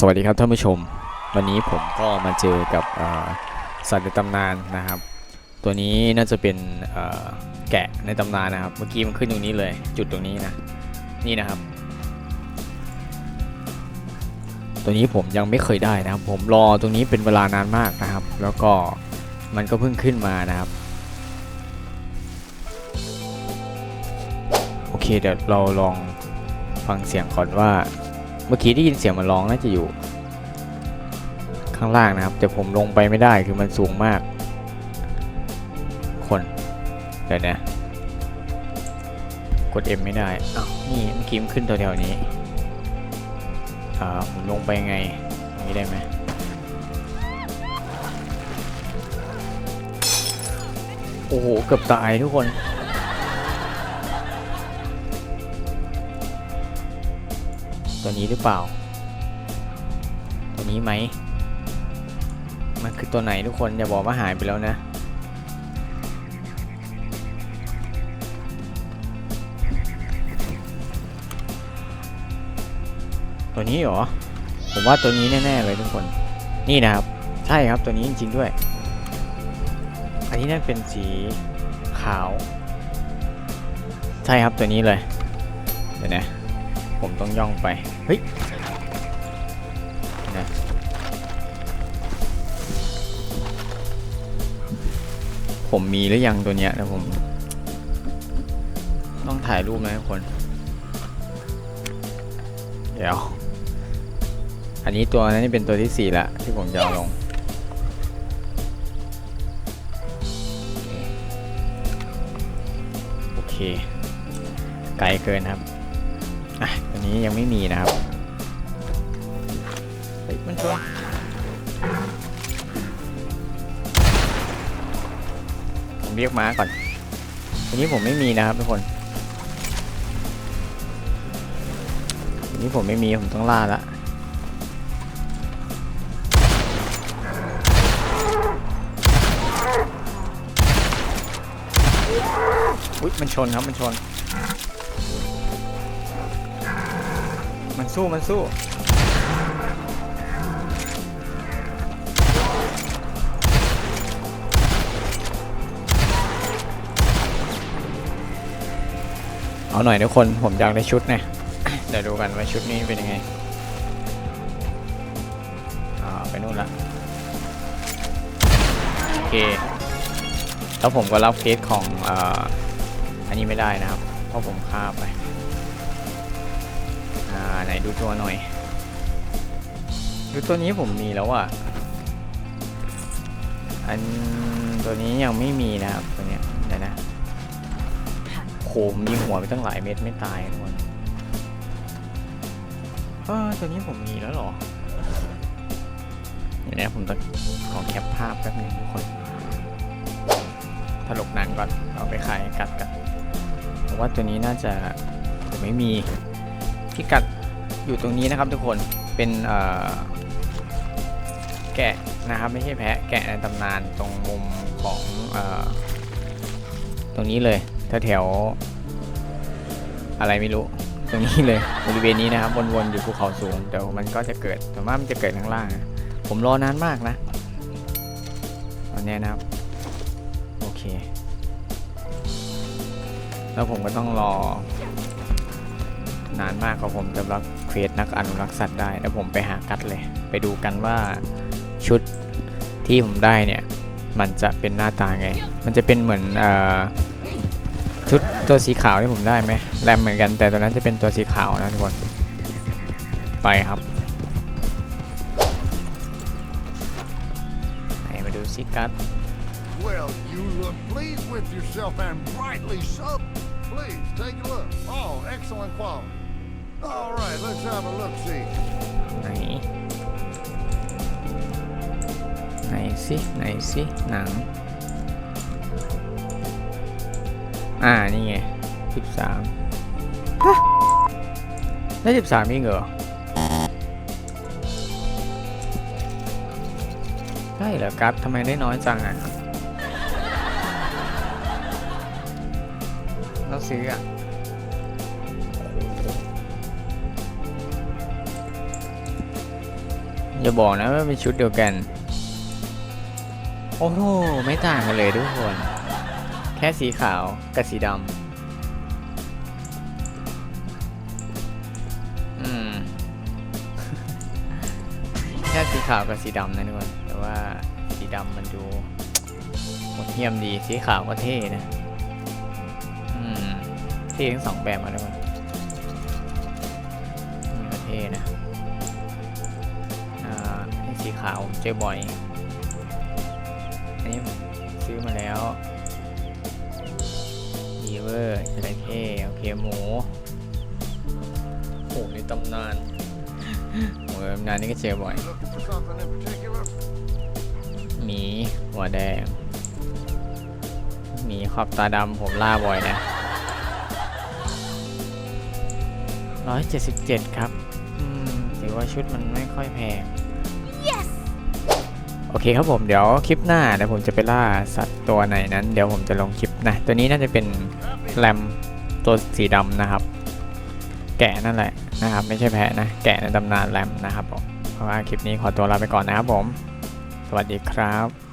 สวัสดีครับท่านผู้ชม วันนี้ผมก็มาเจอกับสัตว์ในตำนานนะครับ ตัวนี้น่าจะเป็นแกะในตำนานนะครับ เมื่อกี้มันขึ้นตรงนี้เลย จุดตรงนี้นะ นี่นะครับ ตัวนี้ผมยังไม่เคยได้นะครับ ผมรอตรงนี้เป็นเวลานานมากนะครับ แล้วก็มันก็เพิ่งขึ้นมานะครับ โอเคเดี๋ยวเราลองฟังเสียงก่อนว่า เมื่อกี้ได้ยินเสียงมันร้องน่าจะอยู่ ข้างล่างนะครับ แต่ผมลงไปไม่ได้คือมันสูงมาก คน เดี๋ยวนะกด M ไม่ได้อ้าวนี่เมื่อกี้มันขึ้นแถวๆนี้ อ่าผมลงไปไงตรงนี้ได้ไหมโอ้โห เกือบตายทุกคน ตัวนี้หรือเปล่า ตัวนี้ไหม มันคือตัวไหนทุกคนอย่าบอกว่าหายไปแล้วนะ ตัวนี้เหรอ ผมว่าตัวนี้แน่ ๆ เลยทุกคน นี่นะครับ ใช่ครับตัวนี้จริง ๆ ด้วย อันนี้นั่นเป็นสีขาว ใช่ครับตัวนี้เลย เดี๋ยวนะผมต้องย่องไป เฮ้ยนะผมมีหรือยังตัวเนี้ยนะผม ต้องถ่ายรูปนะทุกคน เดี๋ยว อันนี้ตัวนั้นนี่เป็นตัวที่สี่ละที่ผมจะเอาลงโอเค ไกลเกินครับ อะตัวนี้ยังไม่มีนะครับเฮ้ยมันชนผมเรียกม้าก่อนตัวนี้ผมไม่มีนะครับทุกคนตัวนี้ผมไม่มีผมต้องล่าละอุ๊ยมันชนครับมันชน มันสู้มันสู้เอาหน่อยทุกคนผมอยากได้ชุดนะเดี๋ยวดูกันว่าชุดนี้เป็นยังไงอ่าไปนู่นละโอเคแล้วผมก็รับเคสของอ,อันนี้ไม่ได้นะครับ เพราะผมฆ่าไป อ่าไหนดูตัวหน่อย ดูตัวนี้ผมมีแล้วอะ อันตัวนี้ยังไม่มีนะครับตัวเนี้ยเดี๋ยวนะโหมยิงหัวไปตั้งหลายเม็ดไม่ตายทุกคนเออตัวนี้ผมมีแล้วเหรอเดี๋ยวนะผมต้องขอแคปภาพแป๊บนึงทุกคนถลกหนังก่อนเอาไปขายกัดกันเพราะว่าตัวนี้น่าจะผมไม่มี พิกัดอยู่ตรงนี้นะครับทุกคนเป็นแกะนะครับไม่ใช่แพะแกะในตำนานตรงมุมของอตรงนี้เลยแถวๆอะไรไม่รู้ตรงนี้เลยบริเวณนี้นะครับวนๆอยู่ภูเขาสูงเดี๋ยวมันก็จะเกิดแต่ว่ามันจะเกิดข้างล่างนะผมรอนานมากนะตอนนี้นะครับโอเค แล้วผมก็ต้องรอ นานมากกว่าผมจะรับเควสนักอนุรักษ์สัตว์ได้แล้วผมไปหากัดเลย ไปดูกันว่าชุดที่ผมได้เนี่ย มันจะเป็นหน้าตาไง มันจะเป็นเหมือนเออชุดตัวสีขาวที่ผมได้ไหมแรมเหมือนกันแต่ตัวนั้นจะเป็นตัวสีขาวนะทุกคน ไปครับไหนมาดูซิกัด Well, you look pleased with yourself and rightly so. Please take a look. Oh, excellent quality. All right, let's have a look see. ไหน ไหนสิ ไหนสิ หนัง อ่า นี่ไงสิบสามได้สิบสามอีกเหรอใช่เหรอกัฟทำไมได้น้อยจังอะ เราซื้ออะอย่าบอกนะว่าเป็นชุดเดียวกัน โอ้โห ไม่ต่างกันเลยทุกคน แค่สีขาวกับสีดำอืม แค่สีขาวกับสีดำนะทุกคน แต่ว่าสีดำมันดูโหดเหี้ยมดี สีขาวก็เท่นะ เท่ทั้งสองแบบมาแล้วกันนี่ก็เทนะ อ่านี่สีขาวเจอบ่อย อันนี้ซื้อมาแล้วดีเวอร์จระเข้โอเคหมูโอ้ในตำนานโอ้ยตำนานนี่ก็เจอบ่อย หมีหัวแดงหมีขอบตาดำผมล่าบ่อยนะ ร้อยเจ็ดสิบเจ็ดครับ อืมถือว่าชุดมันไม่ค่อยแพงโอเคครับผมเดี๋ยวคลิปหน้าเดี๋ยวผมจะไปล่าสัตว์ตัวไหนนั้น เดี๋ยวผมจะลงคลิปนะ ตัวนี้น่าจะเป็นแรมตัวสีดำนะครับ แกะนั่นแหละนะครับ ไม่ใช่แพะนะ แกะในตำนานแรมนะครับผมเพราะว่าคลิปนี้ขอตัวลาไปก่อนนะครับผม สวัสดีครับ